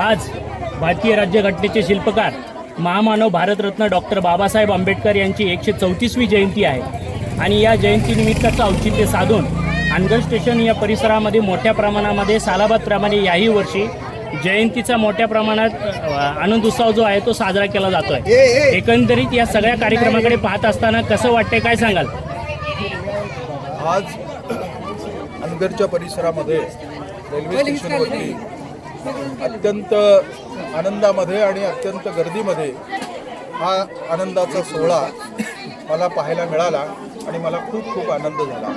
आज भारतीय राज्यघटनेचे शिल्पकार महामानव भारतरत्न डॉक्टर बाबासाहेब आंबेडकर यांची एकशे चौतीसवी जयंती आहे. आणि या जयंतीनिमित्ताचं औचित्य साधून अनगर स्टेशन या परिसरामध्ये मोठ्या प्रमाणामध्ये सालाबादप्रमाणे याही वर्षी जयंतीचा मोठ्या प्रमाणात आनंद उत्सव जो आहे तो साजरा केला जातो आहे एकंदरीत या सगळ्या कार्यक्रमाकडे पाहत असताना कसं वाटतंय काय सांगाल? आज अनगरच्या परिसरामध्ये रेल्वे स्टेशनवरती अत्यंत आनंदामध्ये आणि अत्यंत गर्दीमध्ये हा आनंदाचा सोहळा मला पाहायला मिळाला आणि मला खूप खूप आनंद झाला.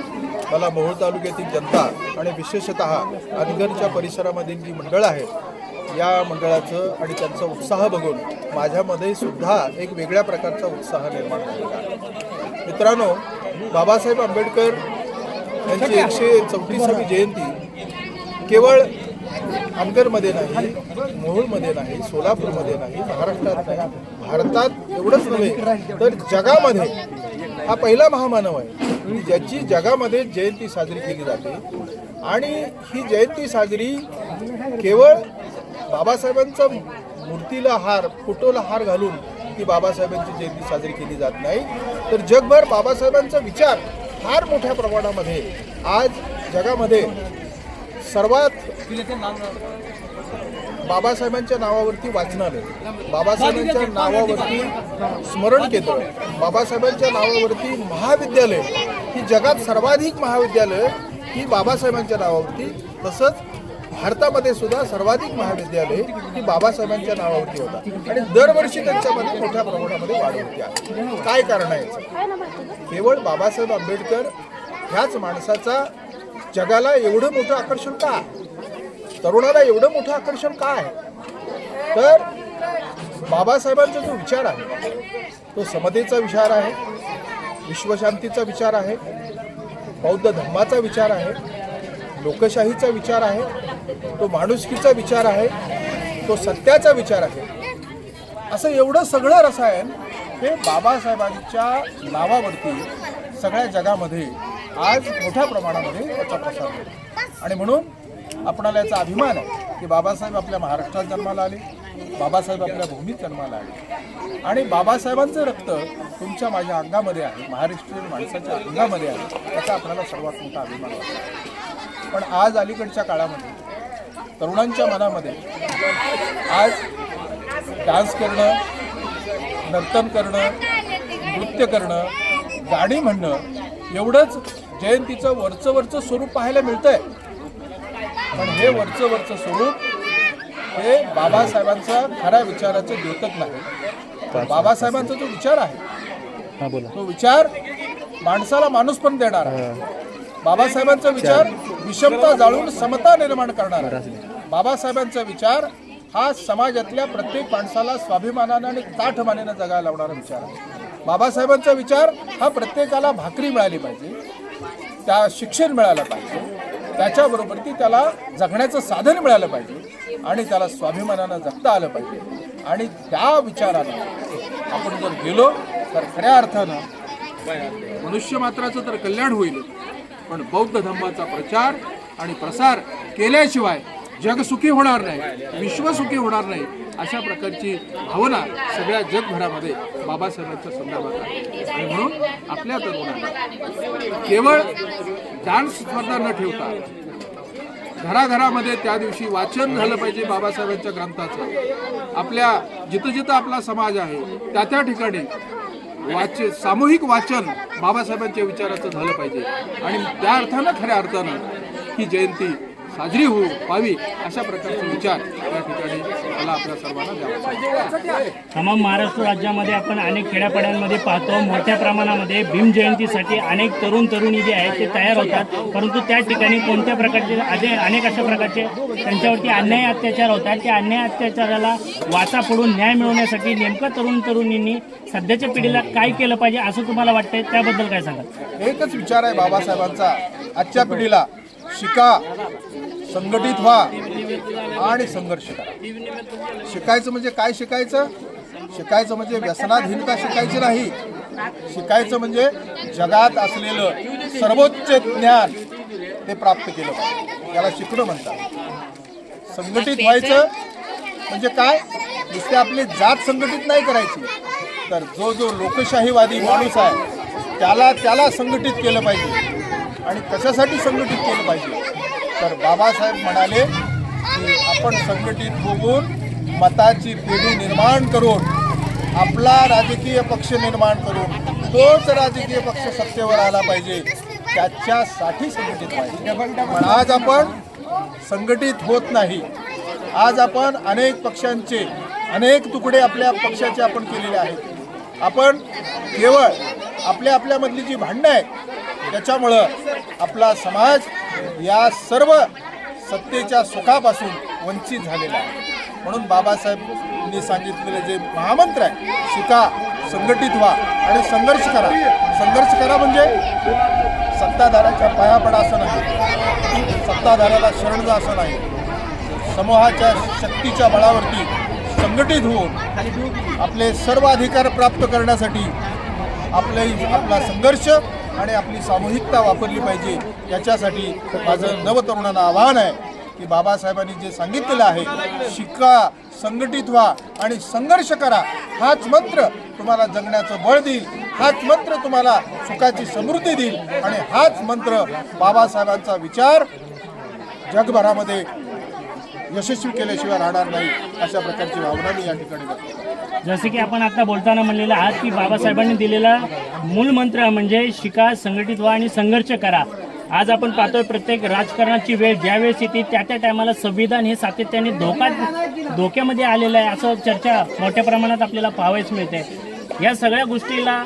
मला मोहोळ तालुक्यातील जनता आणि विशेषत अनगरच्या परिसरामधील जी मंडळं आहेत या मंडळाचं आणि त्यांचा उत्साह बघून माझ्यामध्ये सुद्धा एक वेगळ्या प्रकारचा उत्साह निर्माण झालेला मित्रांनो बाबासाहेब आंबेडकर यांची एकशे चौतीसावी जयंती केवळ अनगरमध्ये नाही मोहोळमध्ये नाही सोलापूरमध्ये नाही महाराष्ट्रात नाही. भारतात एवढंच नव्हे तर जगामध्ये हा पहिला महामानव आहे. ज्याची जगामध्ये जयंती साजरी केली जाते. आणि ही जयंती साजरी केवळ बाबासाहेबांचा मूर्तीला हार फोटोला हार घालून ती बाबासाहेबांची जयंती साजरी केली जात नाही. तर जगभर बाबासाहेबांचा विचार फार मोठ्या प्रमाणामध्ये आज जगामध्ये सर्वात बाबासाहेबांच्या नावावरती वाचनालय बाबासाहेबांच्या नावावरती स्मरण केंद्र बाबासाहेबांच्या नावावरती महाविद्यालय. ही जगात सर्वाधिक महाविद्यालय ही बाबासाहेबांच्या नावावरती तसंच भारतामध्ये सुद्धा सर्वाधिक महाविद्यालय ही बाबासाहेबांच्या नावावरती होतात आणि दरवर्षी त्यांच्यामध्ये मोठ्या प्रमाणामध्ये वाढ होते. काय कारण आहे केवळ बाबासाहेब आंबेडकर ह्याच माणसाचा जगाला एवढं मोठं आकर्षण का? तरुणाला एवढं मोठं आकर्षण काय आहे? तर बाबासाहेबांचा जो विचार आहे तो समतेचा विचार आहे विश्वशांतीचा विचार आहे बौद्ध धर्माचा विचार आहे लोकशाहीचा विचार आहे तो माणुसकीचा विचार आहे तो सत्याचा विचार आहे. असं एवढं सगळं रसायन हे बाबासाहेबांच्या नावावरती सगळ्या जगामध्ये आज मोठ्या प्रमाणामध्ये याचा प्रसार होतो. आणि म्हणून आपणाला याचा अभिमान आहे की बाबासाहेब आपल्या महाराष्ट्रात जन्माला आले बाबासाहेब आपल्या भूमीत जन्माला आले. आणि बाबासाहेबांचं रक्त तुमच्या माझ्या अंगामध्ये आहे महाराष्ट्रीयन माणसाच्या अंगामध्ये आहे याचा आपल्याला सर्वात मोठा अभिमान वाटतो पण आज अलीकडच्या काळामध्ये तरुणांच्या मनामध्ये आज डान्स करणं नर्तन करणं नृत्य करणं गाणी म्हणणं एवढंच जयंतीचं वरचं वरचं स्वरूप पाहायला मिळतंय. पण हे वरचं वरचं स्वरूप हे बाबासाहेबांचा खऱ्या विचाराचं द्योतक नाही. बाबासाहेबांचा जो विचार आहे तो विचार माणसाला माणूस पण देणार आहे. बाबासाहेबांचा विचार विषमता जाळून समता निर्माण करणार आहे. बाबासाहेबांचा विचार हा समाजातल्या प्रत्येक माणसाला स्वाभिमानानं आणि ताठमानेनं जगायला लावणारा विचार आहे. बाबासाहेबांचा विचार हा प्रत्येकाला भाकरी मिळाली पाहिजे. त्या शिक्षण मिळालं पाहिजे. त्याच्याबरोबर ती त्याला जगण्याचं साधन मिळालं पाहिजे आणि त्याला स्वाभिमानानं जगता आलं पाहिजे. आणि त्या विचारानं आपण जर गेलो तर खऱ्या अर्थानं मनुष्य मात्राचं तर कल्याण होईल. पण बौद्ध धर्माचा प्रचार आणि प्रसार केल्याशिवाय जग सुखी होणार नाही विश्व सुखी होणार नाही अशा प्रकारची भावना सगळ्या जगभरामध्ये बाबासाहेबांच्या संदर्भात आहे. आणि म्हणून आपल्या तरुणांना केवळ डान्स स्पर्धा न ठेवता घराघरामध्ये त्या दिवशी वाचन झालं पाहिजे बाबासाहेबांच्या ग्रंथाचं. आपल्या जिथं जिथं आपला समाज आहे त्या त्या ठिकाणी वाच सामूहिक वाचन बाबासाहेबांच्या विचाराचं झालं पाहिजे. आणि त्या अर्थानं खऱ्या अर्थानं ही जयंती साजरी होऊ व्हावी अशा प्रकारचे विचार या ठिकाणी मला आपल्या सर्वांना द्यावा तमाम महाराष्ट्र राज्यामध्ये आपण अनेक खेड्यापाड्यांमध्ये पाहतो. मोठ्या प्रमाणामध्ये भीम जयंतीसाठी अनेक तरुण तरुणी जे आहेत ते तयार होतात. परंतु त्या ठिकाणी कोणत्या प्रकारचे अने अनेक अशा प्रकारचे त्यांच्यावरती अन्याय अत्याचार होतात. त्या अन्याय अत्याचाराला वाचा फोडून न्याय मिळवण्यासाठी नेमकं तरुण तरुणींनी सध्याच्या पिढीला काय केलं पाहिजे असं तुम्हाला वाटतंय? त्याबद्दल काय सांगाल? एकच विचार आहे बाबासाहेबांचा. आजच्या पिढीला शिका. संघटित व्हा आणि संघर्ष करा. शिकायचं म्हणजे काय शिकायचं? शिकायचं म्हणजे व्यसनाधीनता शिकायची नाही. शिकायचं म्हणजे जगात असलेलं सर्वोच्च ज्ञान ते प्राप्त केलं पाहिजे. त्याला शिकणं म्हणतात. संघटित व्हायचं म्हणजे काय? नुसते आपली जात संघटित नाही करायची. तर जो जो लोकशाहीवादी माणूस आहे त्याला त्याला संघटित केलं पाहिजे. आणि कशासाठी संघटित केलं पाहिजे? तर बाबासाहेब म्हणाले की आपण संघटित होऊन मताची पिढी निर्माण करून आपला राजकीय पक्ष निर्माण करून तोच राजकीय पक्ष सत्तेवर आला पाहिजे त्याच्यासाठी संघटित पाहिजे पण आज आपण संघटित होत नाही. आज आपण अनेक पक्षांचे अनेक तुकडे आपल्या पक्षाचे आपण केलेले आहेत. आपण केवळ आपल्या आपल्यामधली जी भांडणं आहेत त्याच्यामुळं आपला समाज या सर्व सत्तेच्या सुखापासून वंचित झालेला आहे म्हणून बाबासाहेबांनी सांगितलेले जे महामंत्र आहे शिका संघटित व्हा आणि संघर्ष करा. संघर्ष करा म्हणजे सत्ताधाऱ्याच्या पायापडा असं नाही. सत्ताधाऱ्याला शरण जा असं नाही. समूहाच्या शक्तीच्या बळावरती संघटित होऊन आपले सर्व अधिकार प्राप्त करण्यासाठी आपले आपला संघर्ष आणि आपली सामूहिकता वापरली पाहिजे याच्यासाठी माझं नवतरुणांना आव्हान आहे की बाबासाहेबांनी जे सांगितलेलं आहे शिका संघटित व्हा आणि संघर्ष करा हाच मंत्र तुम्हाला जगण्याचं बळ देईल हाच मंत्र तुम्हाला सुखाची समृद्धी देईल आणि हाच मंत्र बाबासाहेबांचा विचार जगभरामध्ये यशस्वी केल्याशिवाय राहणार नाही अशा प्रकारची भावना मी या ठिकाणी जसे की आपण आता बोलताना म्हणलेलं आहात की बाबासाहेबांनी दिलेला मूल मंत्र म्हणजे शिका संघटित व्हा आणि संघर्ष करा. आज आपण पाहतोय प्रत्येक राजकारणाची वेळ ज्या वेळेस येते त्या त्या टायमाला संविधान हे सातत्याने धोका धोक्यामध्ये आलेलं आहे असं चर्चा मोठ्या प्रमाणात आपल्याला पाहावयास मिळते. या सगळ्या गोष्टीला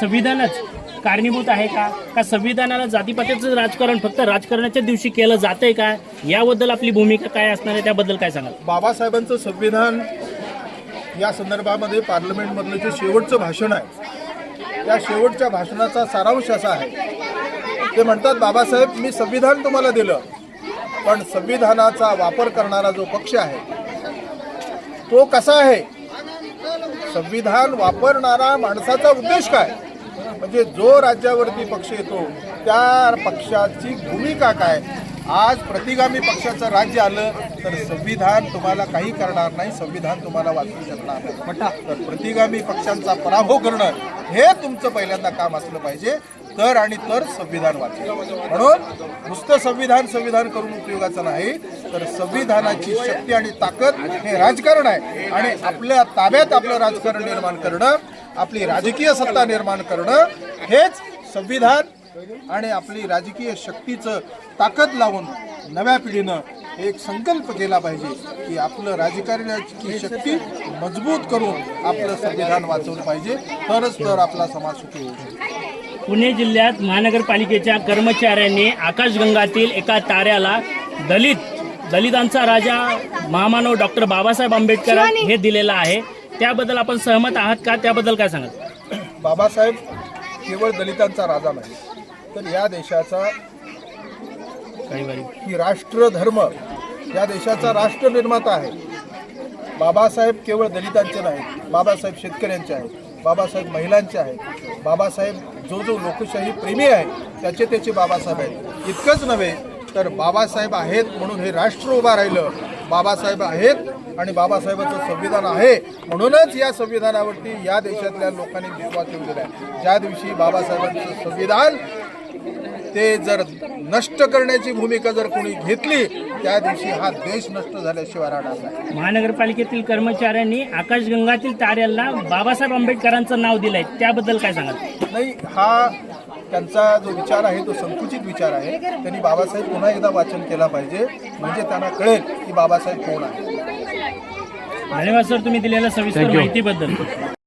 संविधानच कारणीभूत आहे का? का संविधानाला जातीपातीचं राजकारण फक्त राजकारणाच्या दिवशी केलं जातंय का? याबद्दल आपली भूमिका काय असणार आहे? त्याबद्दल काय सांगाल? बाबासाहेबांचं संविधान या संदर्भामध्ये पार्लमेंटमधलं जे शेवटचं भाषण आहे त्या शेवटच्या भाषणाचा सारांश असा आहे. ते म्हणतात बाबासाहेब मी संविधान तुम्हाला दिलं पण संविधानाचा वापर करणारा जो पक्ष आहे तो कसा आहे? संविधान वापरणारा माणसाचा उद्देश काय? म्हणजे जो राज्यावरती पक्ष येतो त्या पक्षाची भूमिका काय? आज प्रतिगामी पक्षाचं राज्य आलं तर संविधान तुम्हाला काही करणार नाही संविधान तुम्हाला वाचवू शकणार नाही. तर प्रतिगामी पक्षांचा पराभव करणं हे तुमचं पहिल्यांदा काम असलं पाहिजे. तर आणि तर संविधान वाचेल म्हणून नुसतं संविधान संविधान करून उपयोगाचं नाही तर संविधानाची शक्ती आणि ताकद हे राजकारण आहे. आणि आपल्या ताब्यात आपलं राजकारण निर्माण करणं आपली राजकीय सत्ता निर्माण करणं हेच संविधान आणि आपली राजकीय शक्तीचं ताकद लावून नव्या पिढीनं एक संकल्प केला पाहिजे की आपलं राजकारणाची शक्ती मजबूत करून आपलं संविधान वाचवलं पाहिजे. तरच तर आपला समाज सुखी होऊ शकतो. पुणे जिल्ह्यात महानगरपालिकेच्या कर्मचाऱ्यांनी आकाशगंगातील एका ताऱ्याला दलित दलितांचा राजा महामानव डॉक्टर बाबासाहेब आंबेडकर हे दिलेलं आहे. त्याबद्दल आपण सहमत आहात का? त्याबद्दल काय सांगाल? बाबासाहेब केवळ दलितांचा राजा नाही. तर या देशाचा की राष्ट्रधर्म या देशाचा राष्ट्र निर्माता आहे. बाबासाहेब केवळ दलितांचे नाहीत बाबासाहेब शेतकऱ्यांचे आहेत बाबासाहेब महिलांचे आहेत बाबासाहेब जो जो लोकशाही प्रेमी आहे त्याचे त्याचे बाबासाहेब आहेत. इतकंच नव्हे तर बाबासाहेब आहेत म्हणून हे राष्ट्र उभा राहिलं. बाबासाहेब आहेत आणि बाबासाहेबांचं संविधान आहे म्हणूनच या संविधानावरती या देशातल्या लोकांनी विश्वास ठेवलेला आहे. ज्या दिवशी बाबासाहेबांचं संविधान ते जर नष्ट करण्याची भूमिका जर कोणी घेतली त्या दिवशी हा देश नष्ट झाल्याशिवाय राहणार नाही. महानगरपालिकेतील कर्मचाऱ्यांनी आकाशगंगातील ताऱ्याला बाबासाहेब आंबेडकरांचं नाव दिलंय. त्याबद्दल काय सांगाल? नाही हा त्यांचा जो विचार आहे तो संकुचित विचार आहे. त्यांनी बाबासाहेब पुन्हा एकदा वाचन केला पाहिजे. म्हणजे त्यांना कळेल की बाबासाहेब कोण आहे धन्यवाद सर. तुम्ही दिलेल्या सविस्तर माहितीबद्दल.